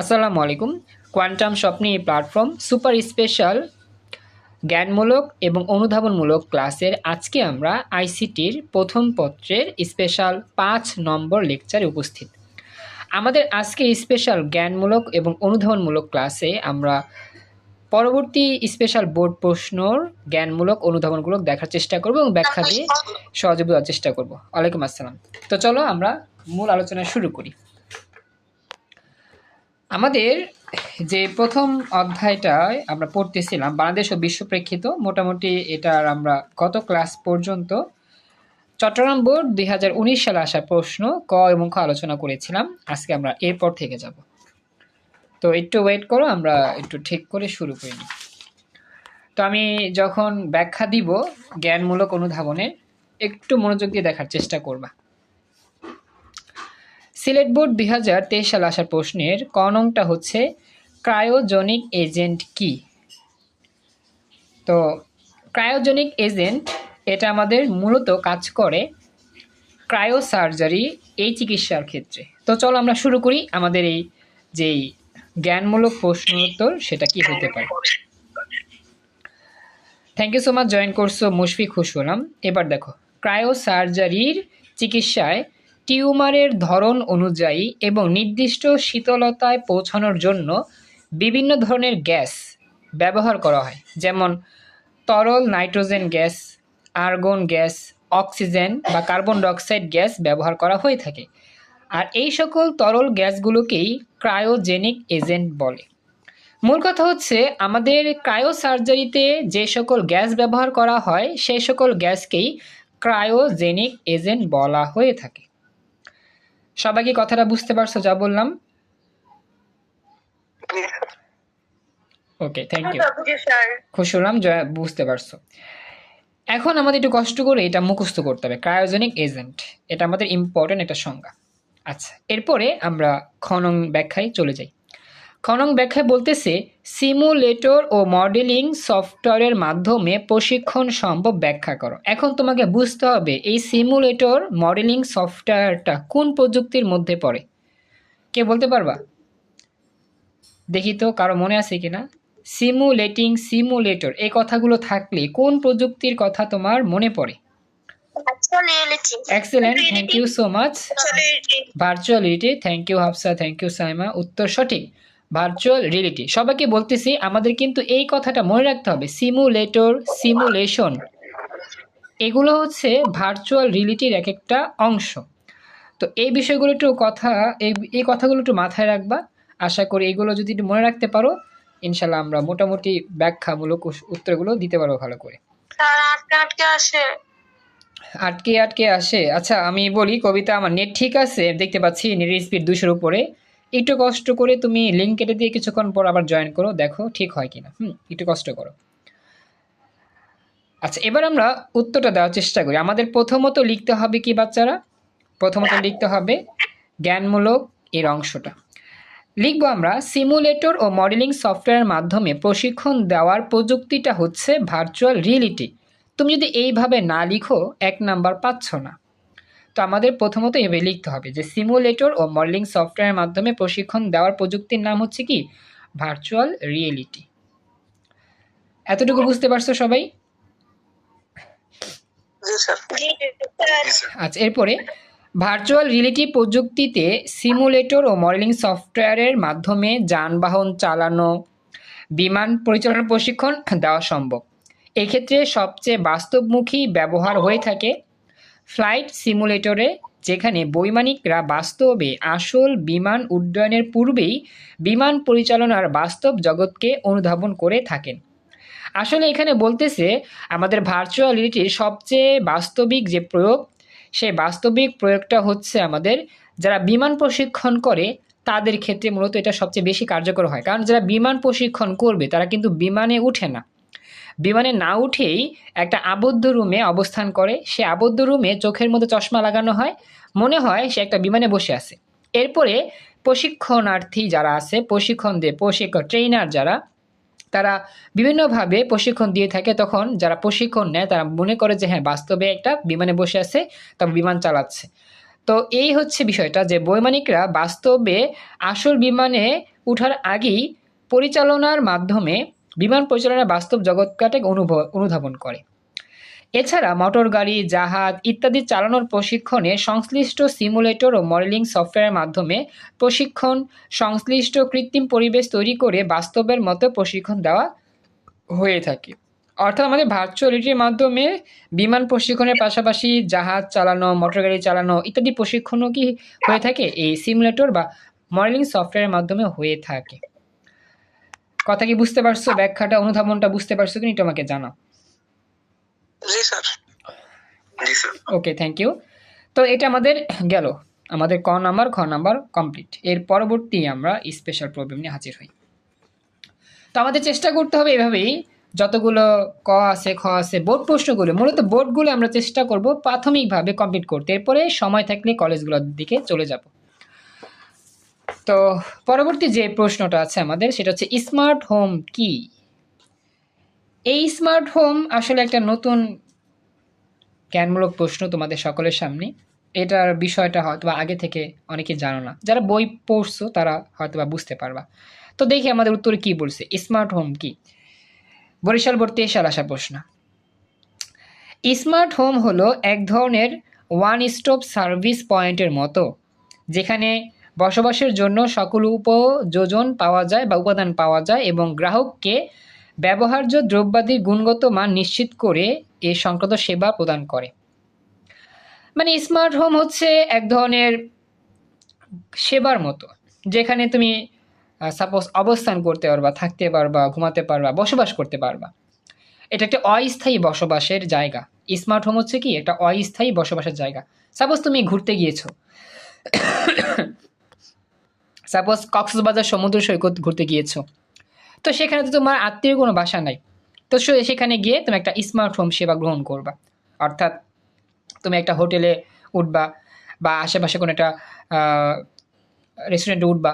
আসসালামু আলাইকুম কোয়ান্টাম স্বপ্নে প্ল্যাটফর্ম সুপার স্পেশাল, জ্ঞানমূলক এবং অনুধাবনমূলক ক্লাসের আজকে আমরা আইসিটির প্রথম পত্রের স্পেশাল পাঁচ নম্বর লেকচারে উপস্থিত। আমাদের আজকে স্পেশাল জ্ঞানমূলক এবং অনুধাবনমূলক ক্লাসে আমরা পরবর্তী স্পেশাল বোর্ড প্রশ্নর জ্ঞানমূলক অনুধাবনগুলো দেখার চেষ্টা করব এবং ব্যাখ্যা দিয়ে সহজে বোঝার চেষ্টা করব। ওয়ালাইকুম আসসালাম। তো চলো আমরা মূল আলোচনা শুরু করি। আমাদের যে প্রথম অধ্যায়টায় আমরা পড়তেছিলাম, বাংলাদেশ ও বিশ্ব প্রেক্ষিত, মোটামুটি এটার আমরা গত ক্লাস পর্যন্ত চট্টগ্রাম বোর্ড দুই হাজার উনিশ সালে আসা প্রশ্ন, ক এবং খ আলোচনা করেছিলাম। আজকে আমরা এরপর থেকে যাব। তো একটু ওয়েট করো, আমরা একটু ঠিক করে শুরু করে। তো আমি যখন ব্যাখ্যা দিব, জ্ঞানমূলক অনুধাবনের, একটু মনোযোগ দিয়ে দেখার চেষ্টা করবা। সিলেট বোর্ড দুই হাজার তেইশ সালে আসার প্রশ্নের ক নংটা হচ্ছে ক্রায়োজনিক এজেন্ট কি? তো ক্রায়োজনিক এজেন্ট, এটা আমাদের মূলত কাজ করে ক্রায়ো সার্জারি এই চিকিৎসার ক্ষেত্রে। তো চলো আমরা শুরু করি আমাদের এই যেই জ্ঞানমূলক প্রশ্ন উত্তর, সেটা কি হতে পারে? Thank you so much join করছ মুশফিক হলাম। এবার দেখো ক্রায়ো সার্জারির চিকিৎসায় টিউমারের ধরন অনুযায়ী এবং নির্দিষ্ট শীতলতায় পৌঁছানোর জন্য বিভিন্ন ধরনের গ্যাস ব্যবহার করা হয়। যেমন তরল nitrogen gas, argon gas, oxygen বা কার্বন ডাইঅক্সাইড গ্যাস ব্যবহার করা হয়ে থাকে। আর এই সকল তরল গ্যাসগুলোকেই ক্রায়োজেনিক এজেন্ট বলে। মূল কথা হচ্ছে, আমাদের ক্রায়ো সার্জারিতে যে সকল গ্যাস ব্যবহার করা হয়, সেই সকল গ্যাসকেই ক্রায়োজেনিক এজেন্ট বলা হয়ে থাকে। সবাই কি কথাটা বুঝতে পারছ যা বললাম? ওকে থ্যাংক ইউ খুশি হলাম জয়া বুঝতে পারছ। এখন আমাদের একটু কষ্ট করে এটা মুখস্থ করতে হবে। ক্রায়োজেনিক এজেন্ট এটা আমাদের ইম্পর্টেন্ট একটা সংজ্ঞা। আচ্ছা এরপরে আমরা খনন ব্যাখ্যায় চলে যাই। খনন ব্যাখ্যায় বলতেছে সিমুলেটর ও মডেলিং সফটওয়্যারের মাধ্যমে প্রশিক্ষণ সম্ভব ব্যাখ্যা করো। এখন তোমাকে বুঝতে হবে এই সিমুলেটর মডেলিং সফটওয়্যারটা কোন প্রযুক্তির মধ্যে পড়ে? কে বলতে পারবা? দেখি তো কারও মনে আছে কিনা সিমুলেটিং সিমুলেটর এই কথাগুলো থাকলে কোন প্রযুক্তির কথা তোমার মনে পড়ে? Excellent thank you so much virtuality thank you Hafsa thank you Saima উত্তর সঠিক। ভার্চুয়াল রিয়েলিটি সবাইকে বলতেছি আমাদের কিন্তু এই কথাটা মনে রাখতে হবে। সিমুলেটর সিমুলেশন এগুলো হচ্ছে ভার্চুয়াল রিয়েলিটির এক একটা অংশ। তো এই বিষয়গুলো একটু কথা এই এই কথাগুলো একটু মাথায় রাখবা। আশা করি এগুলো যদি একটু মনে রাখতে পারো ইনশাল্লাহ আমরা মোটামুটি ব্যাখ্যামূলক উত্তরগুলো দিতে পারব ভালো করে। আটকে আটকে আসে। আচ্ছা আমি বলি কবিতা আমার নেট ঠিক আছে দেখতে পাচ্ছি নেট স্পিড দুশোর উপরে। একটু কষ্ট করে তুমি লিঙ্ক কেটে দিয়ে কিছুক্ষণ পর আবার জয়েন করো, দেখো ঠিক হয় কিনা। হুম, একটু কষ্ট করো। আচ্ছা এবার আমরা উত্তরটা দেওয়ার চেষ্টা করি। আমাদের প্রথমত লিখতে হবে কি বাচ্চারা? প্রথমত লিখতে হবে জ্ঞানমূলক এর অংশটা। লিখব আমরা সিমুলেটর ও মডেলিং সফটওয়্যারের মাধ্যমে প্রশিক্ষণ দেওয়ার প্রযুক্তিটা হচ্ছে ভার্চুয়াল রিয়েলিটি তুমি যদি এইভাবে না লিখো, এক নাম্বার পাচ্ছ না। তো আমাদের প্রথমত এভাবে লিখতে হবে যে সিমুলেটর ও মডেলিং সফটওয়্যারের মাধ্যমে প্রশিক্ষণ দেওয়ার প্রযুক্তির নাম হচ্ছে কি? ভার্চুয়াল রিয়েলিটি এতটুকু বুঝতে পারছ সবাই? আচ্ছা এরপরে ভার্চুয়াল রিয়েলিটি প্রযুক্তিতে সিমুলেটর ও মডেলিং সফটওয়্যারের মাধ্যমে যানবাহন চালানো বিমান পরিচালনার প্রশিক্ষণ দেওয়া সম্ভব। এক্ষেত্রে সবচেয়ে বাস্তবমুখী ব্যবহার হয়ে থাকে ফ্লাইট সিমুলেটরে, যেখানে বৈমানিকরা বাস্তবে আসল বিমান উড্ডয়নের পূর্বেই বিমান পরিচালনার বাস্তব জগৎকে অনুধাবন করে থাকেন। আসলে এখানে বলতেছে, আমাদের ভার্চুয়াল রিয়েলিটির সবচেয়ে বাস্তবিক যে প্রয়োগ সেই বাস্তবিক প্রয়োগটা হচ্ছে আমাদের যারা বিমান প্রশিক্ষণ করে, তাদের ক্ষেত্রে মূলত এটা সবচেয়ে বেশি কার্যকর হয়। কারণ যারা বিমান প্রশিক্ষণ করবে, তারা কিন্তু বিমানে উঠে না। বিমানে না উঠেই একটা আবদ্ধ রুমে অবস্থান করে। সে আবদ্ধ রুমে চোখের মধ্যে চশমা লাগানো হয়। মনে হয় সে একটা বিমানে বসে আছে। এরপরে প্রশিক্ষণার্থী যারা আছে, প্রশিক্ষণ দিয়ে প্রশিক্ষণ ট্রেনার যারা, তারা বিভিন্নভাবে প্রশিক্ষণ দিয়ে থাকে। তখন যারা প্রশিক্ষণ নেয়, তারা মনে করে যে হ্যাঁ বাস্তবে একটা বিমানে বসে আছে তবে বিমান চালাচ্ছে। তো এই হচ্ছে বিষয়টা যে, বৈমানিকরা বাস্তবে আসল বিমানে উঠার আগেই পরিচালনার মাধ্যমে বিমান পরিচালনার বাস্তব জগৎটাকে অনুভব অনুধাবন করে। এছাড়া মোটর গাড়ি, জাহাজ ইত্যাদি চালানোর প্রশিক্ষণে সংশ্লিষ্ট সিমুলেটর ও মডেলিং সফটওয়্যারের মাধ্যমে প্রশিক্ষণ, সংশ্লিষ্ট কৃত্রিম পরিবেশ তৈরি করে বাস্তবের মতো প্রশিক্ষণ দেওয়া হয়ে থাকে। অর্থাৎ আমাদের ভার্চুয়ালিটির মাধ্যমে বিমান প্রশিক্ষণের পাশাপাশি জাহাজ চালানো, মোটর গাড়ি চালানো ইত্যাদি প্রশিক্ষণও কি হয়ে থাকে? এই সিমুলেটর বা মডেলিং সফটওয়্যারের মাধ্যমে হয়ে থাকে। কথা কি বুঝতে পারছ? ব্যাখ্যাটা অনুধাবনটা বুঝতে পারছ কি এটা আমাকে জানাও। জি স্যার। জি স্যার। ওকে থ্যাংক ইউ তো এটা আমাদের গেল। আমাদের ক নাম্বার খ নাম্বার কমপ্লিট এর পরবর্তী আমরা স্পেশাল প্রবলেম নিয়ে হাজির হই। তো আমাদের চেষ্টা করতে হবে এভাবেই যতগুলো ক আছে খ আছে বোর্ড প্রশ্নগুলো মূলত বোর্ডগুলো আমরা চেষ্টা করব প্রাথমিকভাবে কমপ্লিট করতে। এরপরে সময় থাকলে কলেজগুলোর দিকে চলে যাব। তো পরবর্তী যে প্রশ্নটা আছে আমাদের, সেটা হচ্ছে স্মার্ট হোম কি? এই স্মার্ট হোম আসলে একটা নতুন জ্ঞানমূলক প্রশ্ন তোমাদের সকলের সামনে। এটার বিষয়টা হয়তো বা আগে থেকে অনেকে জানো না। যারা বই পড়ছো, তারা হয়তো বা বুঝতে পারবা। তো দেখি আমাদের উত্তরে কি বলছে স্মার্ট হোম কি? বরিশাল ভর্তি সাল আসা প্রশ্ন। স্মার্ট হোম হলো এক ধরনের ওয়ান স্টপ সার্ভিস পয়েন্টের মতো, যেখানে বসবাসের জন্য সকল উপযোজন পাওয়া যায় বা উপাদান পাওয়া যায় এবং গ্রাহককে ব্যবহার্য দ্রব্যাদির গুণগত মান নিশ্চিত করে এ সংক্রান্ত সেবা প্রদান করে। মানে স্মার্ট হোম হচ্ছে এক ধরনের সেবার মতো, যেখানে তুমি সাপোজ অবস্থান করতে পারবা, থাকতে পারবা, ঘুমাতে পারবা, বসবাস করতে পারবা। এটা একটা অস্থায়ী বসবাসের জায়গা। স্মার্ট হোম হচ্ছে কি? একটা অস্থায়ী বসবাসের জায়গা। সাপোজ তুমি ঘুরতে গিয়েছো সাপোজ কক্সবাজার সমুদ্র সৈকত ঘুরতে গিয়েছো। তো সেখানে তো তোমার আত্মীয় কোনো বাসা নাই। তো সেখানে গিয়ে তুমি একটা স্মার্ট হোম সেবা গ্রহণ করবা। অর্থাৎ তুমি একটা হোটেলে উঠবা বা আশেপাশে কোনো একটা রেস্টুরেন্টে উঠবা।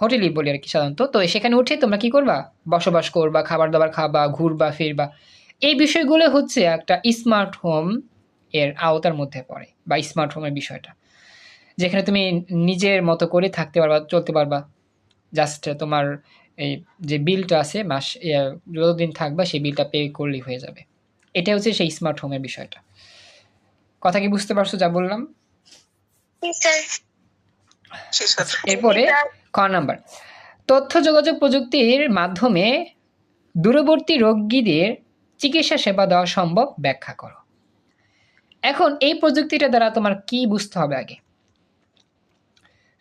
হোটেলই বলি আর কি সাধারণত। তো সেখানে উঠে তোমরা কি করবা? বসবাস করবা খাবার দাবার খাবা, ঘুরবা, ফিরবা। এই বিষয়গুলো হচ্ছে একটা স্মার্ট হোম এর আওতার মধ্যে পড়ে বা স্মার্ট হোমের বিষয়টা। যেখানে তুমি নিজের মতো করে থাকতে পারবা চলতে পারবা। জাস্ট তোমার এই যে বিলটা আছে মাস যতদিন থাকবা সেই বিলটা পে করলেই হয়ে যাবে। এটা হচ্ছে সেই স্মার্ট হোমের বিষয়টা। কথা কি বুঝতে পারছ যা বললাম? এরপরে ক নাম্বার? তথ্য যোগাযোগ প্রযুক্তির মাধ্যমে দূরবর্তী রোগীদের চিকিৎসা সেবা দেওয়া সম্ভব ব্যাখ্যা করো। এখন এই প্রযুক্তিটা দ্বারা তোমার কি বুঝতে হবে আগে?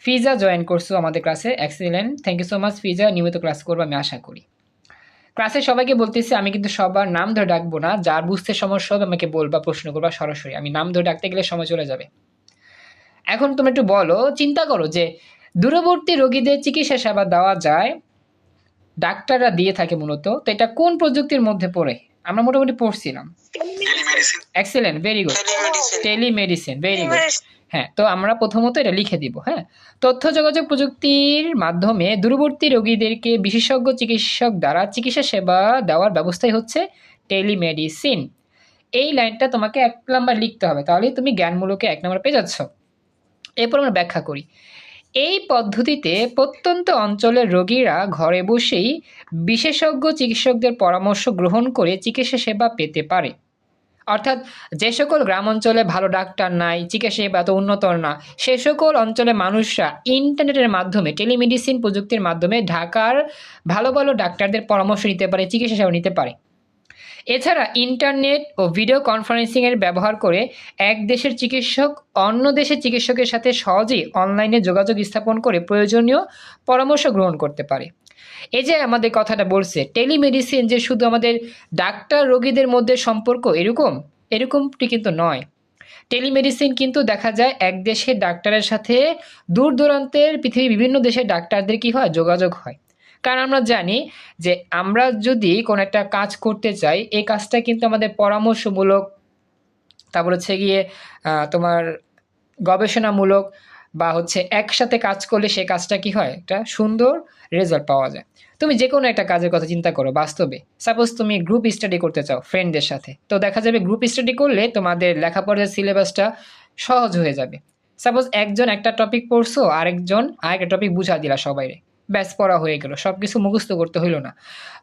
ফিজা জয়েন করছ আমাদের ক্লাসে excellent thank you so much Fiza. নিয়মিত ক্লাস করব আমি আশা করি। ক্লাসে সবাইকে বলতেছি আমি কিন্তু সবার নাম ধরে ডাকবো না। যার বুঝতে সমস্যা হবে আমাকে বলবা প্রশ্ন করবা সরাসরি। আমি নাম ধরে ডাকতে গেলে সময় চলে যাবে। এখন তুমি একটু বলো চিন্তা করো যে দূরবর্তী রোগীদের চিকিৎসা সেবা দেওয়া যায় ডাক্তাররা দিয়ে থাকে মূলত। তো এটা কোন প্রযুক্তির মধ্যে পড়ে? আমরা মোটামুটি পড়ছিলাম। Excellent very good telemedicine very good হ্যাঁ তো আমরা প্রথমত এটা লিখে দিব হ্যাঁ? তথ্য যোগাযোগ প্রযুক্তির মাধ্যমে দূরবর্তী রোগীদেরকে বিশেষজ্ঞ চিকিৎসক দ্বারা চিকিৎসা সেবা দেওয়ার ব্যবস্থাই হচ্ছে টেলিমেডিসিন। এই লাইনটা তোমাকে এক নাম্বার লিখতে হবে, তাহলেই তুমি জ্ঞানমূলকে এক নাম্বার পেয়ে যাচ্ছ। এরপর আমরা ব্যাখ্যা করি। এই পদ্ধতিতে প্রত্যন্ত অঞ্চলের রোগীরা ঘরে বসেই বিশেষজ্ঞ চিকিৎসকদের পরামর্শ গ্রহণ করে চিকিৎসা সেবা পেতে পারে। অর্থাৎ যে সকল গ্রাম অঞ্চলে ভালো ডাক্তার নাই, চিকিৎসা সেবা এত উন্নত না, সে সকল অঞ্চলে মানুষরা ইন্টারনেটের মাধ্যমে, টেলিমেডিসিন প্রযুক্তির মাধ্যমে ঢাকার ভালো ভালো ডাক্তারদের পরামর্শ নিতে পারে, চিকিৎসা সেবা নিতে পারে। এছাড়া ইন্টারনেট ও ভিডিও কনফারেন্সিংয়ের ব্যবহার করে এক দেশের চিকিৎসক অন্য দেশের চিকিৎসকের সাথে সহজেই অনলাইনে যোগাযোগ স্থাপন করে প্রয়োজনীয় পরামর্শ গ্রহণ করতে পারে। এই যে আমাদের কথাটা বলছে টেলিমেডিসিন যে শুধু আমাদের ডাক্তার রোগীদের মধ্যে সম্পর্ক, এরকম? এরকমটি কিন্তু নয়। টেলিমেডিসিন কিন্তু দেখা যায় এক দেশের ডাক্তারের সাথে দূর দূরান্তের পৃথিবীর বিভিন্ন দেশের ডাক্তারদের কি হয়? যোগাযোগ হয়। কারণ আমরা জানি যে আমরা যদি কোনো একটা কাজ করতে চাই, এই কাজটা কিন্তু আমাদের পরামর্শমূলক, তারপর হচ্ছে গিয়ে তোমার গবেষণামূলক বা হচ্ছে একসাথে কাজ করলে সেই কাজটা কি হয়? একটা সুন্দর রেজাল্ট পাওয়া যায়। তুমি যে কোনো একটা কাজের কথা চিন্তা করো, বাস্তবে। সাপোজ তুমি গ্রুপ স্টাডি করতে চাও ফ্রেন্ডদের সাথে। তো দেখা যাবে গ্রুপ স্টাডি করলে তোমাদের লেখাপড়ার সিলেবাসটা সহজ হয়ে যাবে। সাপোজ একজন একটা টপিক পড়ছো, আরেকজন আরেকটা টপিক বুঝা দিলা সবাই ব্যাস, পড়া হয়ে গেল সব কিছু মুখস্থ করতে হইল না।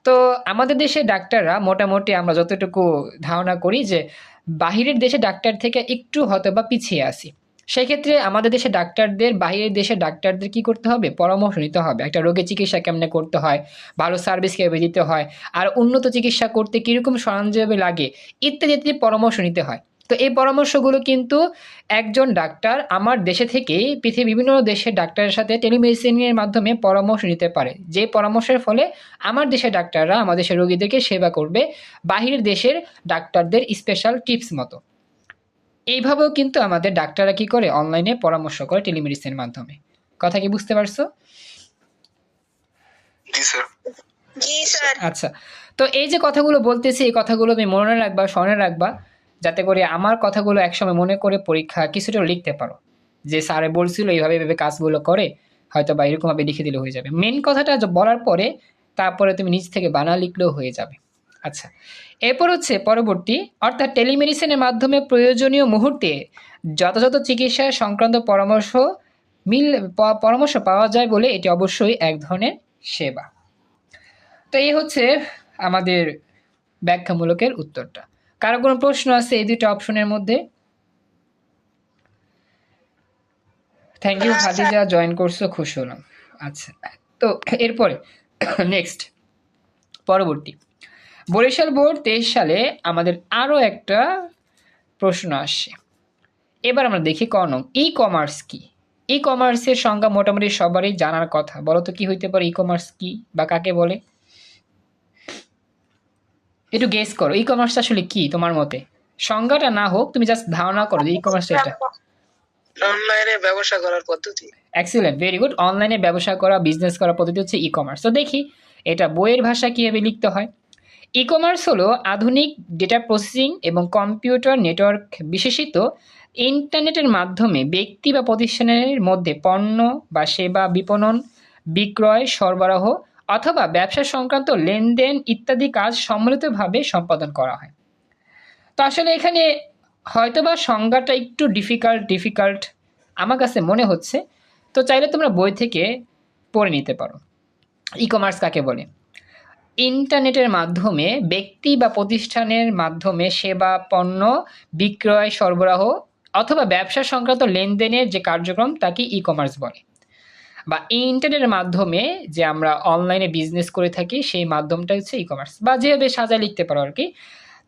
তো আমাদের দেশে ডাক্তাররা মোটামুটি আমরা যতটুকু ধারণা করি যে, বাহিরের দেশে ডাক্তার থেকে একটু হয়তো বা পিছিয়ে আসি সেক্ষেত্রে আমাদের দেশে ডাক্তারদের বাইরের দেশে ডাক্তারদের কি করতে হবে? পরামর্শ নিতে হবে। একটা রোগের চিকিৎসা কেমনে করতে হয়? ভালো সার্ভিস কীভাবে দিতে হয়? আর উন্নত চিকিৎসা করতে কীরকম সরঞ্জাম লাগে? ইত্যাদি ইত্যাদি পরামর্শ নিতে হয়। তো এই পরামর্শগুলো কিন্তু একজন ডাক্তার আমার দেশে থেকেই পৃথিবীর বিভিন্ন দেশের ডাক্তারের সাথে টেলিমেডিসিনের মাধ্যমে পরামর্শ নিতে পারে। যে পরামর্শের ফলে আমার দেশের ডাক্তাররা, আমাদের দেশের রোগীদেরকে সেবা করবে বাহিরের দেশের ডাক্তারদের স্পেশাল টিপস মতো। এইভাবেও কিন্তু আমাদের ডাক্তাররা কি করে অনলাইনে পরামর্শ করে টেলিমেডিসিনের মাধ্যমে? কথা কি বুঝতে পারছ? জি স্যার আচ্ছা তো এই যে কথাগুলো বলতেছি এই কথাগুলো আমি মনে রাখবা স্মরণে রাখবা যাতে করে আমার কথাগুলো একসময় মনে করে পরীক্ষা কিছুটা লিখতে পারো। যে স্যারে বলছিল এইভাবে এইভাবে কাজগুলো করে হয়তো বা এরকমভাবে লিখে দিলে হয়ে যাবে। মেন কথাটা বলার পরে তারপরে তুমি নিজ থেকে বানা লিখলেও হয়ে যাবে। আচ্ছা এরপর হচ্ছে পরবর্তী অর্থাৎ টেলিমেডিসিনের মাধ্যমে প্রয়োজনীয় মুহূর্তে যথাযথ চিকিৎসা সংক্রান্ত পরামর্শ মিল পরামর্শ পাওয়া যায় বলে এটি অবশ্যই এক ধরনের সেবা। তো এই হচ্ছে আমাদের ব্যাখ্যামূলকের উত্তরটা। কারও কোনো প্রশ্ন আছে এই দুটো অপশনের মধ্যে? থ্যাংক ইউ খাদিজা জয়েন করছ খুশি হলাম। আচ্ছা তো এরপরে নেক্সট পরবর্তী। বরিশাল বোর্ড তেইশ সালে আমাদের আরও একটা প্রশ্ন আসছে এবার আমরা দেখি ক নং। ই কমার্স কি? ই কমার্সের সংজ্ঞা মোটামুটি সবারই জানার কথা। বলো তো কি হইতে পারে? ই কমার্স কি বা কাকে বলে? একটু গেস করো। ই কমার্স আসলে কি তোমার মতে? সংজ্ঞাটা না হোক তুমি জাস্ট ধারণা করো ই কমার্স এটা অনলাইনে ব্যবসা করার পদ্ধতি। এক্সিলেন্ট ভেরি গুড অনলাইনে ব্যবসা করা বিজনেস করা পদ্ধতি হচ্ছে ই কমার্স তো দেখি এটা বইয়ের ভাষা কীভাবে লিখতে হয়? ই কমার্স হলো আধুনিক ডেটা প্রসেসিং এবং কম্পিউটার নেটওয়ার্ক বিশেষিত ইন্টারনেটের মাধ্যমে ব্যক্তি বা প্রতিষ্ঠানের মধ্যে পণ্য বা সেবা বিপণন, বিক্রয়, সরবরাহ অথবা ব্যবসা সংক্রান্ত লেনদেন ইত্যাদি কাজ সম্মিলিতভাবে সম্পাদন করা হয়। তো আসলে এখানে হয়তোবা সংজ্ঞাটা একটু ডিফিকাল্ট ডিফিকাল্ট আমার কাছে মনে হচ্ছে। তো চাইলে তোমরা বই থেকে পড়ে নিতে পারো। ই কমার্স কাকে বলে? ইন্টারনেটের মাধ্যমে, ব্যক্তি বা প্রতিষ্ঠানের মাধ্যমে সেবা, পণ্য বিক্রয়, সরবরাহ অথবা ব্যবসা সংক্রান্ত লেনদেনের যে কার্যক্রম, তাকে ই কমার্স বলে। বা ইন্টারনেটের মাধ্যমে যে আমরা অনলাইনে বিজনেস করে থাকি, সেই মাধ্যমটা হচ্ছে ই কমার্স বা যেভাবে সাজা লিখতে পারো আর কি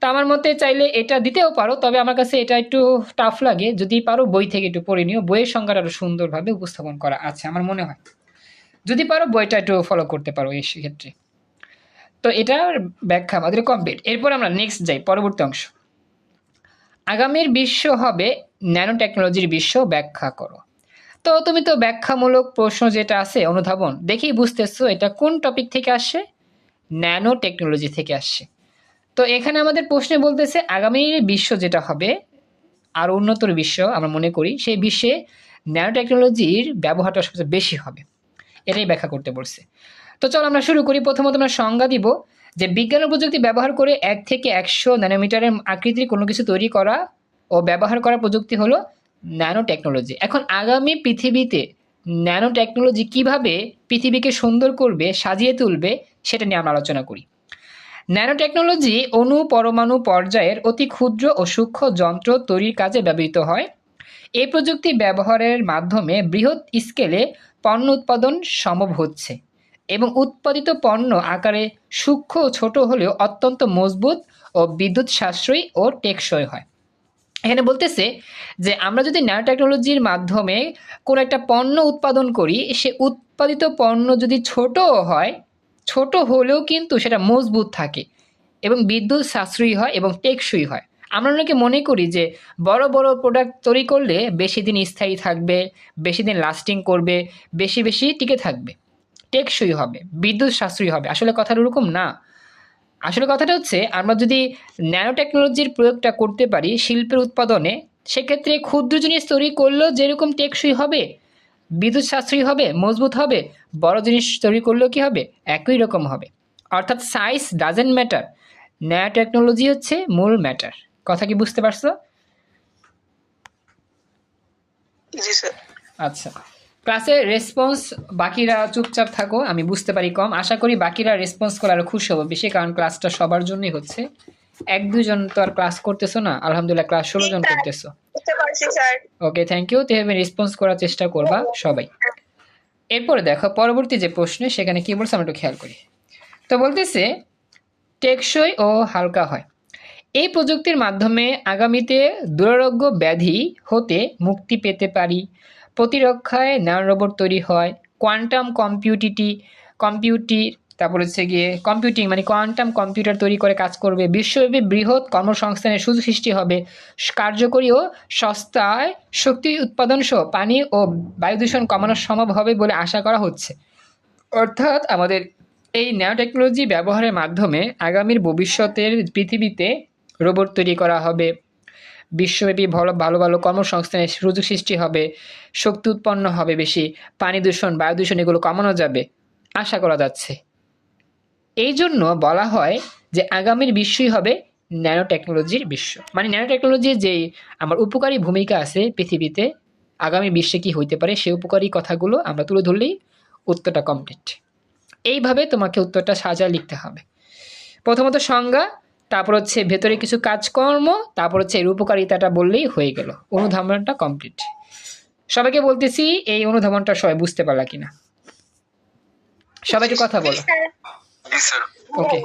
তা আমার মতে চাইলে এটা দিতেও পারো, তবে আমার কাছে এটা একটু টাফ লাগে। যদি পারো, বই থেকে একটু পড়ে নিও। বইয়ের সংখ্যাটা আরও সুন্দরভাবে উপস্থাপন করা আছে, আমার মনে হয়। যদি পারো, বইটা একটু ফলো করতে পারো এই ক্ষেত্রে। তো এটার ব্যাখ্যা আমাদের কমপ্লিট এরপর আমরা নেক্সট যাই, পরবর্তী অংশ। আগামীর বিশ্ব হবে ন্যানো টেকনোলজির বিশ্ব ব্যাখ্যা করো। তো তুমি তো ব্যাখ্যামূলক প্রশ্ন যেটা আছে, অনুধাবন, দেখেই বুঝতেছো এটা কোন টপিক থেকে আসছে ন্যানো টেকনোলজি থেকে আসছে তো এখানে আমাদের প্রশ্নে বলতেছে, আগামীর বিশ্ব যেটা হবে, আর উন্নতর বিশ্ব আমরা মনে করি, সেই বিশ্বে ন্যানো টেকনোলজির ব্যবহারটা সবচেয়ে বেশি হবে। এটাই ব্যাখ্যা করতে বলছে। তো চলো আমরা শুরু করি। প্রথমত আমরা সংজ্ঞা দিব যে বিজ্ঞান ও প্রযুক্তি ব্যবহার করে এক থেকে একশো ন্যানোমিটারের আকৃতির কোনো কিছু তৈরি করা ও ব্যবহার করা প্রযুক্তি হলো ন্যানো টেকনোলজি এখন আগামী পৃথিবীতে ন্যানো টেকনোলজি কীভাবে পৃথিবীকে সুন্দর করবে, সাজিয়ে তুলবে, সেটা নিয়ে আমরা আলোচনা করি। ন্যানো টেকনোলজি অণু পরমাণু পর্যায়ের অতি ক্ষুদ্র ও সূক্ষ্ম যন্ত্র তৈরির কাজে ব্যবহৃত হয়। এই প্রযুক্তি ব্যবহারের মাধ্যমে বৃহৎ স্কেলে পণ্য উৎপাদন সম্ভব হচ্ছে। এবং উৎপাদিত পণ্য আকারে সূক্ষ্ম ও ছোট হলেও অত্যন্ত মজবুত ও বিদ্যুৎ সাশ্রয়ী ও টেকসই হয়। এখানে বলতেছে যে, আমরা যদি ন্যানো টেকনোলজির মাধ্যমে কোনো একটা পণ্য উৎপাদন করি, সে উৎপাদিত পণ্য যদি ছোটও হয়, ছোট হলেও কিন্তু সেটা মজবুত থাকে এবং বিদ্যুৎ সাশ্রয়ী হয় এবং টেকসই হয়। আমরা অনেকে মনে করি যে, বড় বড় প্রোডাক্ট তৈরি করলে বেশি দিন স্থায়ী থাকবে, বেশি দিন লাস্টিং করবে, বেশি বেশি টিকে থাকবে। টেকসই হবে বিদ্যুৎ সাশ্রয়ী হবে। আসলে কথাটা ওরকম না। আসলে কথাটা হচ্ছে আমরা যদি ন্যানো টেকনোলজির প্রয়োগটা করতে পারি শিল্পের উৎপাদনে সেক্ষেত্রে ক্ষুদ্র জিনিস তৈরি করলেও যেরকম টেকসই হবে বিদ্যুৎ সাশ্রয়ী হবে মজবুত হবে বড় জিনিস তৈরি করলেও কি হবে? একই রকম হবে। অর্থাৎ size doesn't matter nano technology হচ্ছে মূল ম্যাটার কথা কি বুঝতে পারছ? জি স্যার আচ্ছা। ক্লাসের রেসপন্স বাকিরা চুপচাপ থাকো আমি বুঝতে পারি কম। আশা করি বাকিরা রেসপন্স করে আরও খুশি হব বেশি কারণ ক্লাসটা সবার জন্যই হচ্ছে। এক দুজন তো আর ক্লাস করতেছো না আলহামদুলিল্লাহ ক্লাস ষোলো জন করতেছো। পারছি স্যার। ওকে থ্যাংক ইউ তেভাবে রেসপন্স করার চেষ্টা করবা সবাই। এরপরে দেখো পরবর্তী যে প্রশ্নে সেখানে কি বলছে আমরা একটু খেয়াল করি। তো বলতেছে টেকসই ও হালকা হয়। এই প্রযুক্তির মাধ্যমে আগামীতে দুরারোগ্য ব্যাধি হতে মুক্তি পেতে পারি। প্রতিরক্ষায় ন্যানো রোবট তৈরি হয় কোয়ান্টাম কম্পিউটিটি কম্পিউটি তারপর হচ্ছে গিয়ে কম্পিউটিং মানে কোয়ান্টাম কম্পিউটার তৈরি করে কাজ করবে। বিশ্বব্যাপী বৃহৎ কর্মসংস্থানের সুযোগ সৃষ্টি হবে। কার্যকরী ও সস্তায় শক্তি উৎপাদন সহ পানি ও বায়ু দূষণ কমানো সম্ভব হবে বলে আশা করা হচ্ছে। অর্থাৎ আমাদের এই ন্যানো টেকনোলজি ব্যবহারের মাধ্যমে আগামীর ভবিষ্যতের পৃথিবীতে রোবট তৈরি করা হবে। বিশ্বব্যাপী ভালো ভালো ভালো কর্মসংস্থানের সুযোগ সৃষ্টি হবে, শক্তি উৎপন্ন হবে বেশি, পানি দূষণ, বায়ু দূষণ এগুলো কমানো যাবে, আশা করা যাচ্ছে। এই জন্য বলা হয় যে আগামীর বিশ্বই হবে ন্যানো টেকনোলজির বিশ্ব। মানে ন্যানো টেকনোলজির যেই আমার উপকারী ভূমিকা আছে পৃথিবীতে, আগামী বিশ্বে কি হইতে পারে সেই উপকারী কথাগুলো আমরা তুলে ধরলেই উত্তরটা কমপ্লিট এইভাবে তোমাকে উত্তরটা সাজা লিখতে হবে। প্রথমত সংজ্ঞা তারপর হচ্ছে ভেতরে কিছু কাজকর্ম তারপর হচ্ছে এর উপকারিতাটা বললেই হয়ে গেল। অনুধাবনটা কমপ্লিট সবাইকে বলতেছি এই অনুধাবনটা সবাই বুঝতে পারলা কিনা? সবাইকে কথা বলো। ওকে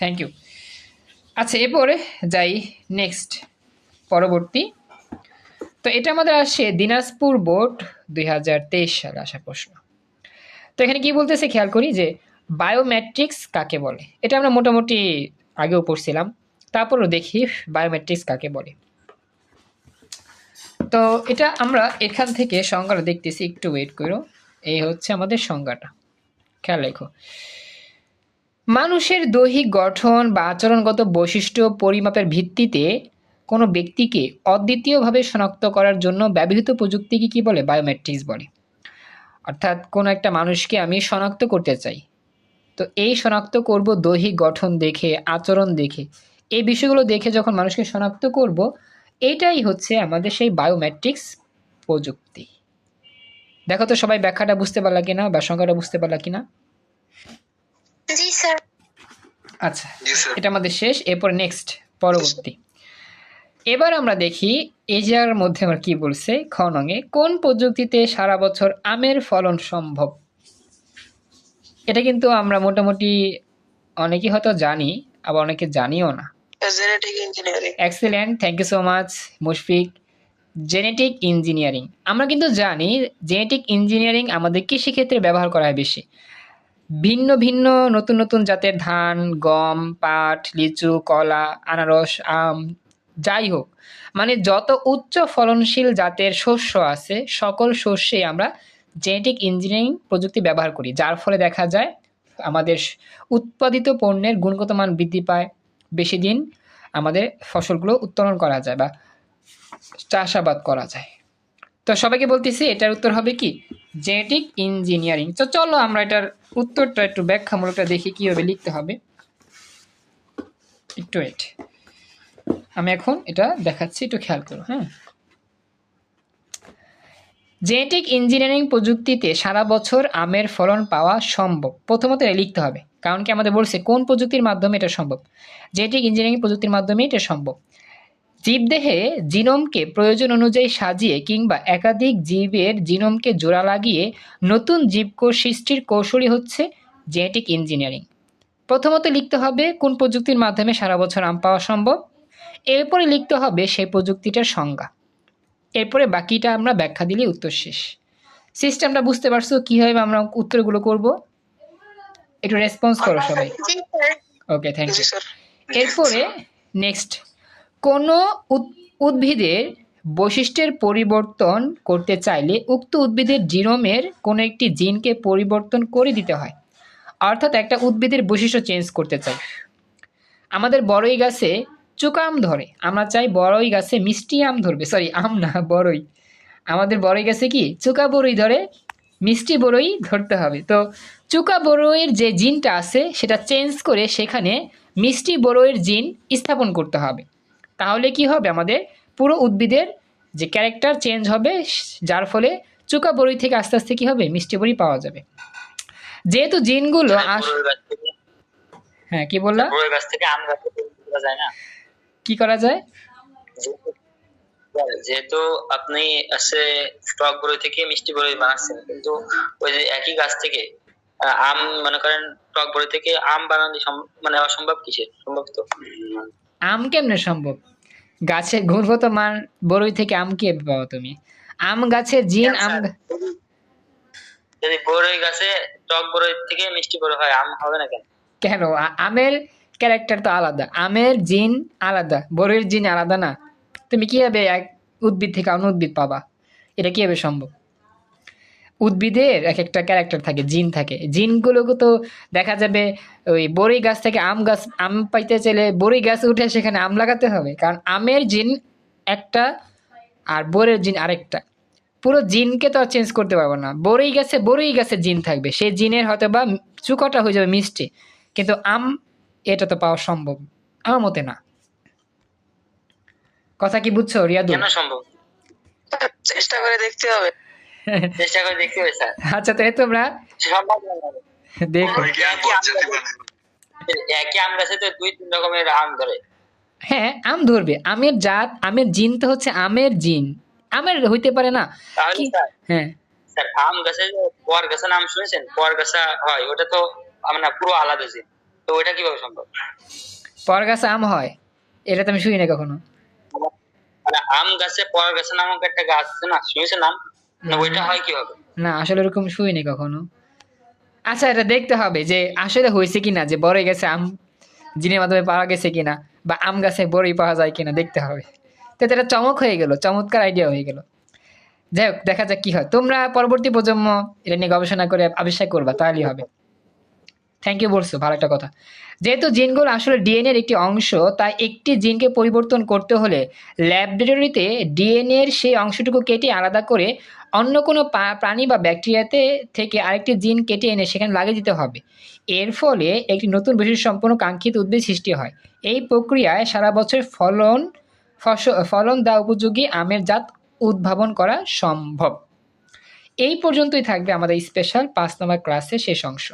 থ্যাংক ইউ আচ্ছা এরপরে যাই নেক্সট পরবর্তী। তো এটা আমাদের আসে দিনাজপুর বোর্ড দুই হাজার তেইশ সালে আসা প্রশ্ন। তো এখানে কি বলতেছে খেয়াল করি যে বায়োমেট্রিক্স কাকে বলে? এটা আমরা মোটামুটি আগেও পড়ছিলাম। তারপরও দেখি বায়োমেট্রিক্স কাকে বলে। তো এটা আমরা এখান থেকে সংজ্ঞাটা দেখতেছি, একটু ওয়েট করো। এই হচ্ছে আমাদের সংজ্ঞাটা। খেয়াল রেখো। মানুষের দৈহিক গঠন বা আচরণগত বৈশিষ্ট্য পরিমাপের ভিত্তিতে কোনো ব্যক্তিকে অদ্বিতীয়ভাবে শনাক্ত করার জন্য ব্যবহৃত প্রযুক্তিকে কি বলে? বায়োমেট্রিক্স বলে। অর্থাৎ কোনো একটা মানুষকে আমি শনাক্ত করতে চাই। তো এই শনাক্ত করব দৈহিক গঠন দেখে আচরণ দেখে। এই বিষয়গুলো দেখে যখন মানুষকে শনাক্ত করব এটাই হচ্ছে আমাদের সেই বায়োমেট্রিক্স প্রযুক্তি। দেখো তো সবাই ব্যাখ্যাটা বুঝতে পারলা কিনা বা সংখ্যাটা বুঝতে পারলা কিনা? জি স্যার। আচ্ছা এটা আমাদের শেষ এরপর নেক্সট পরবর্তী। এবার আমরা দেখি এজিয়ার মধ্যে আমরা কি বলছে খ নঙে কোন প্রযুক্তিতে সারা বছর আমের ফলন সম্ভব? এটা কিন্তু আমরা মোটামুটি অনেকেই হয়তো জানি আবার অনেকে জানিও না। Genetic engineering excellent thank you so much Mushfiq. Genetic engineering আমরা কিন্তু জানি জেনেটিক ইঞ্জিনিয়ারিং আমাদের কৃষিক্ষেত্রে ব্যবহার করা হয় বেশি। ভিন্ন ভিন্ন নতুন নতুন জাতের ধান গম পাট লিচু কলা আনারস আম যাই হোক। মানে যত উচ্চ ফলনশীল জাতের শস্য আছে সকল শস্যে আমরা জেনেটিক ইঞ্জিনিয়ারিং প্রযুক্তি ব্যবহার করি, যার ফলে দেখা যায় আমাদের উৎপাদিত পণ্যের গুণগত মান বৃদ্ধি পায়। বেশি দিন আমাদের ফসলগুলো উত্তোলন করা যায় বা চাষাবাদ করা যায়। তো সবাইকে বলতেছি, এটার উত্তর হবে কি? জেনেটিক ইঞ্জিনিয়ারিং তো চলো আমরা এটার উত্তরটা একটু ব্যাখ্যামূলকটা দেখি কীভাবে লিখতে হবে। একটু ওয়েট আমি এখন এটা দেখাচ্ছি, একটু খেয়াল করো হ্যাঁ। জেনেটিক ইঞ্জিনিয়ারিং প্রযুক্তিতে সারা বছর আমের ফলন পাওয়া সম্ভব। প্রথমত লিখতে হবে, কারণ কি আমাদের বলছে কোন প্রযুক্তির মাধ্যমে এটা সম্ভব? জেনেটিক ইঞ্জিনিয়ারিং প্রযুক্তির মাধ্যমে এটা সম্ভব। জীবদেহে জিনোমকে প্রয়োজন অনুযায়ী সাজিয়ে কিংবা একাধিক জীবের জিনোমকে জোড়া লাগিয়ে নতুন জীবকোষ সৃষ্টির কৌশলই হচ্ছে জেনেটিক ইঞ্জিনিয়ারিং। প্রথমত লিখতে হবে কোন প্রযুক্তির মাধ্যমে সারা বছর আম পাওয়া সম্ভব। এরপরে লিখতে হবে সেই প্রযুক্তিটার সংজ্ঞা। এরপরে বাকিটা আমরা ব্যাখ্যা দিলে উত্তর শেষ। সিস্টেমটা বুঝতে পারছ কীভাবে আমরা উত্তরগুলো করব? একটু রেসপন্স করো সবাই। ওকে থ্যাংক ইউ এরপরে নেক্সট কোনো উদ- উদ্ভিদের বৈশিষ্ট্যের পরিবর্তন করতে চাইলে উক্ত উদ্ভিদের জিনোমের কোনো একটি জিনকে পরিবর্তন করে দিতে হয়। অর্থাৎ একটা উদ্ভিদের বৈশিষ্ট্য চেঞ্জ করতে চাই। আমাদের বড়ই গাছে চুকা আম ধরে। আমরা চাই বড়ই গাছে মিষ্টি আম ধরবে। সরি আম না বড়ই। আমাদের বড়ই গাছে কি? চুকা বড়ই ধরে মিষ্টি বড়ই ধরতে হবে। তো চুকা বড়ইয়ের যে জিনটা আছে সেটা চেঞ্জ করে সেখানে মিষ্টি বড়ইয়ের জিন স্থাপন করতে হবে। তাহলে কি হবে? আমাদের পুরো উদ্ভিদের যে ক্যারেক্টার চেঞ্জ হবে যার ফলে চুকা বড়ি থেকে আস্তে আস্তে কি হবে? মিষ্টি বড়ি পাওয়া যাবে। যেহেতু জিনগুলো হ্যাঁ কি বললাম কি করা যায়? যেহেতু- আপনি আছে টক বড়ই থেকে মিষ্টি বড়ই বানাচ্ছেন কিন্তু ওই যে একই গাছ থেকে আম মনে করেন টক বড়ই থেকে আম বানানো মানে অসম্ভব কিসের? সম্ভব তো? আম কেমনে সম্ভব? গাছে গুণগত মান বড়ই থেকে আম কি পাবো তুমি? আম গাছের জিন আম যদি বড়ই গাছে টক বড়ই থেকে মিষ্টি বড়ই হয় আম হবে না কেন? কেন? আমের ক্যারেক্টার তো আলাদা, আমের জিন আলাদা বড়ির জিন আলাদা না। তুমি কীভাবে এক উদ্ভিদ থেকে অন্য উদ্ভিদ পাবা? এটা কীভাবে সম্ভব? উদ্ভিদের এক একটা ক্যারেক্টার থাকে, জিন থাকে। জিনগুলোকে তো দেখা যাবে ওই বড়ি গাছ থেকে আম গাছ, আম পাইতে চাইলে বড়ি গাছ উঠে সেখানে আম লাগাতে হবে। কারণ আমের জিন একটা আর বরের জিন আরেকটা। পুরো জিনকে তো আর চেঞ্জ করতে পারব না। বড়ই গাছে বড়ই গাছে জিন থাকবে। সেই জিনের হয়তো বা চুকটা হয়ে যাবে মিষ্টি। কিন্তু আম এটা তো পাওয়া সম্ভব। আমার মতে না। কথা কি বুঝছ রিয়াদু? কেন সম্ভব? চেষ্টা করে দেখতে হবে। চেষ্টা করে দেখতে হবে স্যার। আচ্ছা তাহলে তোমরা দেখো। একই আম গাছে- একই আম গাছে তো দুই তিন রকমের আম ধরে। হ্যাঁ আম ধরবে। আমের জাত আমের জিন তো হচ্ছে আমের জিন। আমের হইতে পারে না। হ্যাঁ। স্যার আম গাছে যে পর গাছা নাম শুনেছেন? পর গাছা হয় ওটা তো মানে পুরো আলাদা জিনিস তো ওইটা কীভাবে সম্ভব? পর গাছে আম হয়। এটা তো আমি শুনি না কখনো। মানে আম গাছে পর গাছা নামক একটা গাছ আছে না শুনেছেন নাম না ওইটা হয় কীভাবে? না আসলে এরকম শুইনি কখনো। আচ্ছা এটা দেখতে হবে যে আসলে হয়েছে কিনা যে বড়ই গেছে আম জিনের মাধ্যমে পাওয়া গেছে কিনা বা আম গাছে বড়ই পাওয়া যায় কিনা দেখতে হবে। তো এটা চমক হয়ে গেল চমৎকার আইডিয়া হয়ে গেল। যাই হোক দেখা যাক কি হয়। তোমরা পরবর্তী প্রজন্ম এটা নিয়ে গবেষণা করে আবিষ্কার করবা তাহলেই হবে। থ্যাংক ইউ বলছো, ভালো একটা কথা। যেহেতু জিনগুলো আসলে ডিএনএ এর একটি অংশ, তাই একটি জিনকে পরিবর্তন করতে হলে ল্যাবরেটরিতে ডিএনএ এর সেই অংশটুকু কেটে আলাদা করে অন্য কোনো প্রাণী বা ব্যাকটেরিয়াতে থেকে আরেকটি জিন কেটে এনে সেখানে লাগিয়ে দিতে হবে। এর ফলে একটি নতুন বিশেষ সম্পন্ন কাঙ্ক্ষিত উদ্ভিদ সৃষ্টি হয়। এই প্রক্রিয়ায় সারা বছর ফলন ফলন দেওয়া উপযোগী আমের জাত উদ্ভাবন করা সম্ভব। এই পর্যন্তই থাকবে আমাদের স্পেশাল পাঁচ নম্বর ক্লাসের শেষ অংশ।